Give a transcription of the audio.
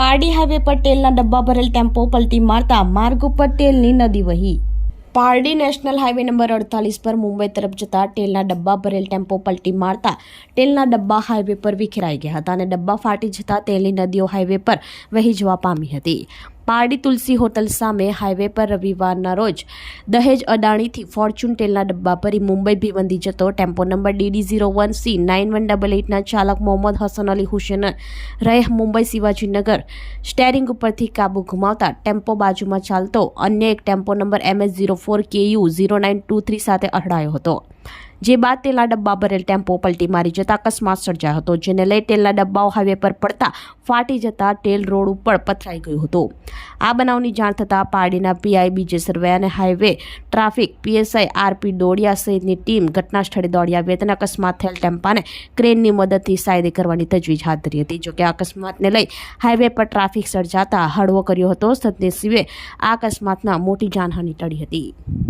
Pardi highway પર તેલના ડબ્બા ભરેલ ટેમ્પો પલટી મારતા માર્ગ ઉપર તેલની નદી વહી પારડી નેશનલ હાઈવે નંબર અડતાલીસ પર મુંબઈ તરફ જતા તેલના ડબ્બા ભરેલ ટેમ્પો પલટી મારતા તેલના ડબ્બા હાઈવે પર વિખેરાઈ ગયા હતા અને ડબ્બા ફાટી જતા તેલની નદીઓ હાઈવે પર વહી જવા પામી હતી પારડી તુલસી હોટલ સામે હાઈવે પર રવિવારના રોજ દહેજ અડાણીથી ફોર્ચ્યુન તેલના ડબ્બા ભરી મુંબઈ ભીવંદી જતો tempo number D D zero one C nine one double એટના ચાલક મોહમ્મદ હસન અલી હુસેન રહે મુંબઈ શિવાજીનગર સ્ટેરિંગ ઉપરથી કાબુ ગુમાવતા ટેમ્પો બાજુમાં ચાલતો અન્ય એક tempo number M S zero four K U zero nine two three સાથે અથડાયો હતો. જે બાદ તેલના ડબ્બા ભરેલ ટેમ્પો પલટી મારી જતા અકસ્માત સર્જાયો હતો, જેને લઈ તેલના ડબ્બાઓ હાઈવે પર પડતા ફાટી જતા તેલ રોડ ઉપર પથરાઈ ગયું હતું. આ બનાવની જાણ થતાં પારડીના P I B J Sarve અને highway traffic P S I R P Dodiya સહિતની ટીમ ઘટના સ્થળે દોડી આવી હતી અને અકસ્માત થયેલ ટેમ્પાને ક્રેનની મદદથી સાયદે કરવાની તજવીજ હાથ ધરી હતી. જોકે અકસ્માતને લઈ હાઈવે પર ટ્રાફિક સર્જાતા હળવો કર્યો હતો. સદનસીબે આ અકસ્માતના મોટી જાનહાનિ ટળી હતી.